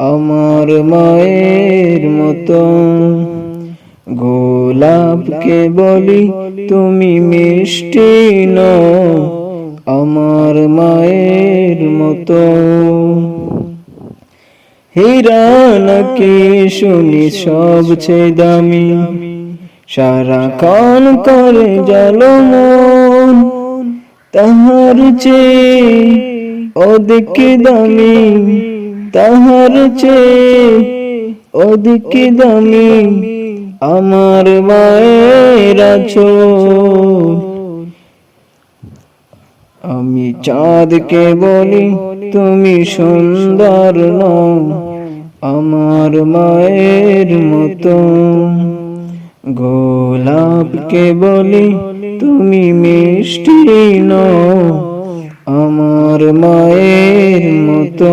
আমার মায়ের মতো। গোলাপকে বলি তুমি মিষ্টি আমার মায়ের মতো। হীরা নাকি শুনি সবচেয়ে দামি সারাক্ষণ করে জল মন। তাহার চেয়ে অধিক দামি তাহার চেয়ে অধিক দামি আমার মায়ের আছো আমি চাঁদকে বলি তুমি সুন্দর নও। আমার মায়ের মতো গোলাপকে বলি তুমি মিষ্টি নও। আমার মায়ের মতো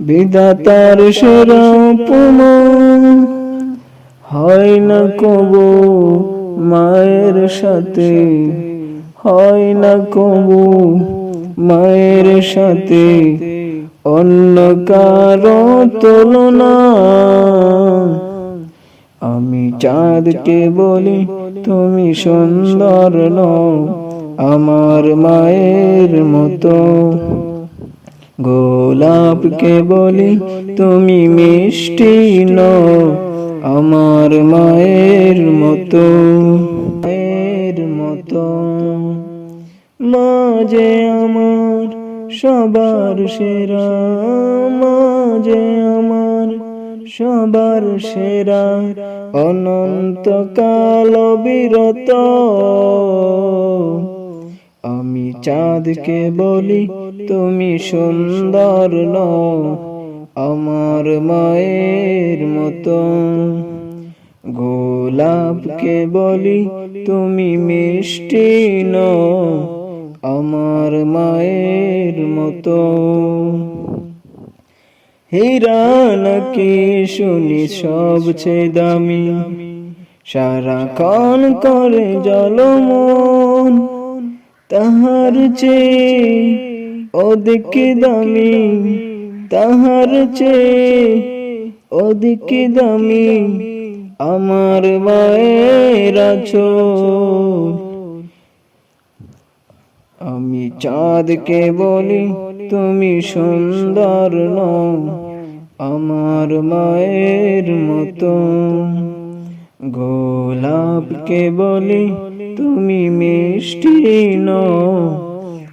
বিধাতার সেরা হয় না কবু মায়ের সাথে, হয় না কবু মায়ের সাথে, অন্য কারও তুলনা। আমি চাঁদকে বলি, তুমি সুন্দর নও, আমার মায়ের মতো। গোলাপকে বলি তুমি মিষ্টি নও আমার মায়ের মতো। মায়ের মতো। মাঝে আমার সবার সেরা মাঝে আমার সবার সেরা অনন্ত কাল বিরত আমি চাঁদকে বলি তুমি সুন্দর নও, আমার মায়ের মতো। গোলাপকে বলি তুমি মিষ্টি নও, আমার মায়ের মতো। হীরা নাকি শুনি সবচেয়ে দামি সারাক্ষণ করে জলমন তাহার চেয়ে অধিক দামি তাহার চেয়ে অধিক দামি আমার মায়ের আছো আমি চাঁদকে বলি তুমি সুন্দর নও আমার মায়ের মতো। গোলাপকে বলি তুমি মিষ্টি নও।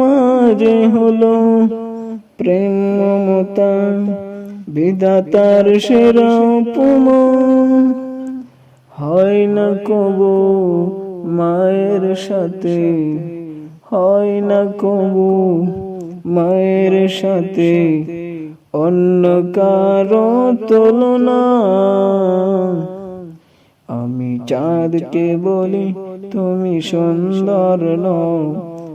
মাঝে হলো প্রেম মমতা, বিধাতার সেরা হয় না কবু মায়ের সাথে, হয় না কবু মায়ের সাথে, অন্য কারও তুলনা। আমি চাঁদকে বলি, তুমি সুন্দর নও।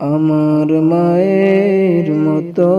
আমার মায়ের মতো।